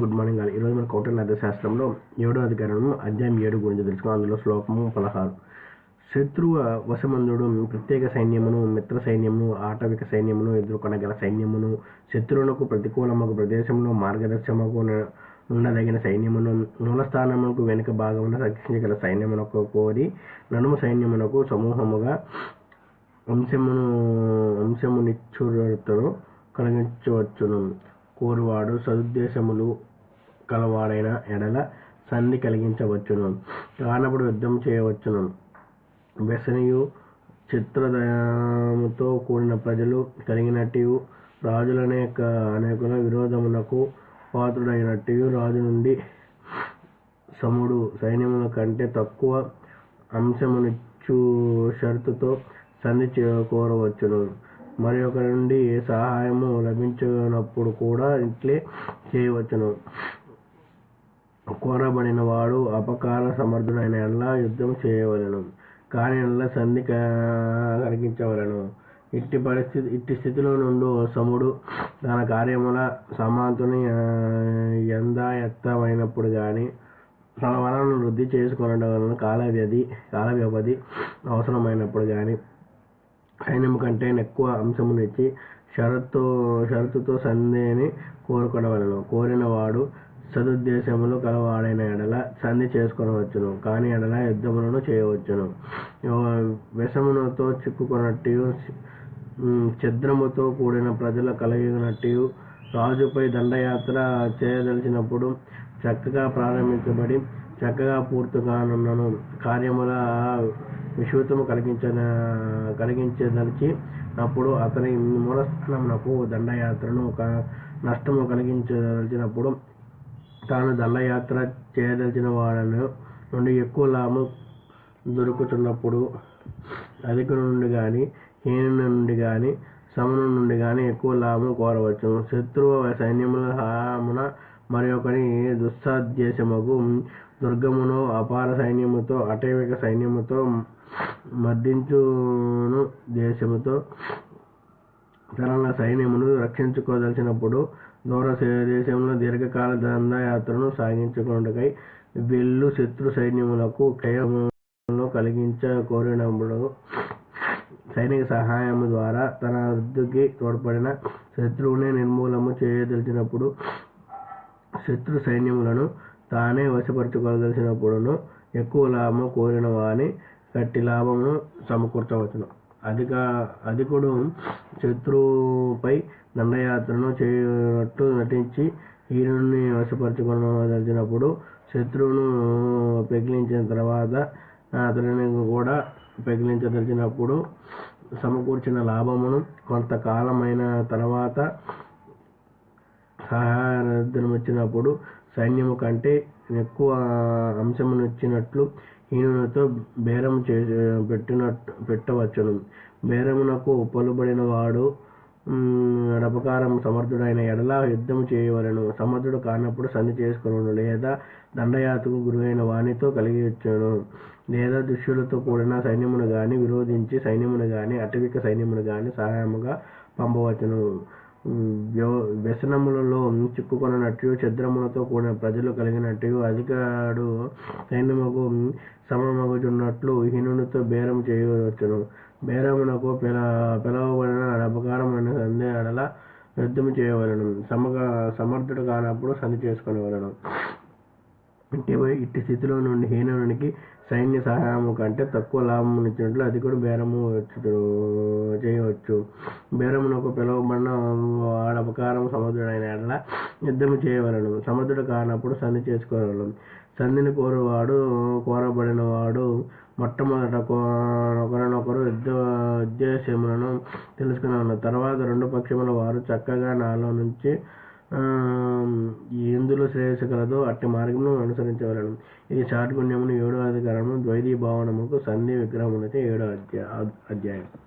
Good morning అండి ఈరోజు మన కౌటల్య అర్థశాస్త్రంలో ఏడో అధికారము అధ్యాయం ఏడు గురించి తెలుసుకున్నాం. అందులో శ్లోకము పదహారు. శత్రువ వశమందుడు ప్రత్యేక సైన్యమును మిత్ర సైన్యమును ఆటవిక సైన్యమును ఎదుర్కొనగల సైన్యమును శత్రువునకు ప్రతికూలముకు ప్రదేశంలో మార్గదర్శనకు ఉండదగిన సైన్యమును మూలస్థానమునకు వెనుక భాగమున రక్షించగల సైన్యమునకు కోరి నడుము సైన్యమునకు సమూహముగా అంశమును అంశమునిచ్చురతను కలిగించవచ్చును. కోరువాడు సదుద్దేశములు కలవాడైన ఎడల సంధి కలిగించవచ్చును. కానప్పుడు యుద్ధం చేయవచ్చును. వ్యసనియు చిత్రదయముతో కూడిన ప్రజలు కలిగినట్టు రాజులనేక అనేకుల విరోధమునకు పాత్రుడైనట్టు రాజు నుండి సముడు సైన్యముల కంటే తక్కువ అంశమునిచ్చు షరతుతో సంధి కోరవచ్చును మరి ఒకరి నుండి సహాయము లభించినప్పుడు కూడా ఇట్లే చేయవచ్చును. కోరబడిన వాడు అపకార సమర్థుడైన ఎడల యుద్ధం చేయవలెను కాని ఎడల సంధి కలిగించవలెను. ఇట్టి పరిస్థితి ఇట్టి స్థితిలో నుండి సముడు తన కార్యముల సమాంతుని ఎందాయత్తమైనప్పుడు కానీ తన వలన వృద్ధి చేసుకొనడం వలన కాల వ్యధి కాల వ్యవధి అవసరమైనప్పుడు కానీ సైన్యము కంటే ఎక్కువ అంశమునిచ్చి షరతు షరతుతో సంధిని కోరుకొనవలెను. కోరిన వాడు సదుద్దేశములు కలవాడైన ఎడల సంధి చేసుకొనవచ్చును కాని ఎడల యుద్ధములను చేయవచ్చును. విషమునతో చిక్కుకొనట్టు ఛిద్రముతో కూడిన ప్రజల కలిగినట్టు రాజుపై దండయాత్ర చేయదలిచినప్పుడు చక్కగా ప్రారంభించబడి చక్కగా పూర్తిగానున్నను. కార్యముల విశ్వతము కలిగించ కలిగించదలిచి అప్పుడు అతని మూలస్థానమునకు దండయాత్రను నష్టము కలిగించదలిచినప్పుడు తాను దండయాత్ర చేయదలిచిన వాడను నుండి ఎక్కువ లాభం దొరుకుతున్నప్పుడు అధికుల నుండి కానీ హీనుల నుండి కానీ సమను నుండి కానీ ఎక్కువ లాభం కోరవచ్చు. శత్రువు సైన్యముల హామున మరి ఒకని దుస్సాధ్యసమగు దుర్గమును అపార సైన్యముతో అటవిక సైన్యముతో మర్దించును. దేశముతో తన సైన్యమును రక్షించుకోదలిచినప్పుడు దూర దేశంలో దీర్ఘకాల దండయాత్రను సాగించుకున్నకై వెళ్ళు శత్రు సైన్యములకు క్షయమును కలిగించ కోరినప్పుడు సైనిక సహాయము ద్వారా తన వృద్ధికి తోడ్పడిన శత్రువుని నిర్మూలము చేయదలిచినప్పుడు శత్రు సైన్యములను తానే వశపరచుకోదలిచినప్పుడును ఎక్కువ లాభము కోరిన వాని గట్టి లాభమును సమకూర్చవచ్చును. అధిక అధికుడు శత్రువుపై దండయాత్రను చేయనట్టు నటించి హీరోని వశపరచుకోదలిచినప్పుడు శత్రువును పెగిలించిన తర్వాత అతడిని కూడా పెగిలించదలిచినప్పుడు సమకూర్చిన లాభమును కొంతకాలమైన తర్వాత సహాయం వచ్చినప్పుడు సైన్యము కంటే ఎక్కువ అంశమునిచ్చినట్లు హీనునితో బేరం చే పెట్టినట్టు పెట్టవచ్చును. బేరమునకు పలుబడిన వాడు రపకారం సమర్థుడైన ఎడల యుద్ధం చేయవలెను. సమర్థుడు కానప్పుడు సంధి చేసుకును లేదా దండయాత్రకు గురైన వానితో కలిగివచ్చును లేదా దుష్యులతో కూడిన సైన్యమును గాని విరోధించి సైన్యమును గాని అటవిక సైన్యమును గాని సహాయముగా పంపవచ్చును. వ్యసనములలో చిక్కుకొనట్టు ఛద్రములతో కూడిన ప్రజలు కలిగినట్టు అధికాడు సైన్యముకు సమమగుచున్నట్లు హీనునితో బేరం చేయవచ్చును. బేరమునకు పిల పిలవబడిన అపకారమైన సంధి అడల యుద్ధము చేయవలను. సమగ సమర్థుడు కానప్పుడు సంధి చేసుకునేవలను. ఇట్టి ఇట్టి స్థితిలో నుండి హీనునికి సైన్య సహాయము కంటే తక్కువ లాభం ఇచ్చినట్లు కూడా బేరము చేయవచ్చు. బేరమునకు పిలువబడిన వాడపకారం సముద్రుడైన ఎడల యుద్ధము చేయవలను. సముద్రుడు కానప్పుడు సంధి చేసుకోవలను. సంధిని కోరువాడు కోరబడిన వాడు మొట్టమొదట ఒకరినొకరు యుద్ధ ఉద్దేశములను తెలుసుకున్నాను తర్వాత రెండు పక్షముల వారు చక్కగా నాలో నుంచి ఎందులో శ్రేయస్సు కలదో అట్టి మార్గమును అనుసరించవలను. ఇది చాటుపుణ్యమును ఏడో అధికారము ద్వైతీ భావనముకు సంధి విగ్రహమునైతే ఏడో అధ్యాయం.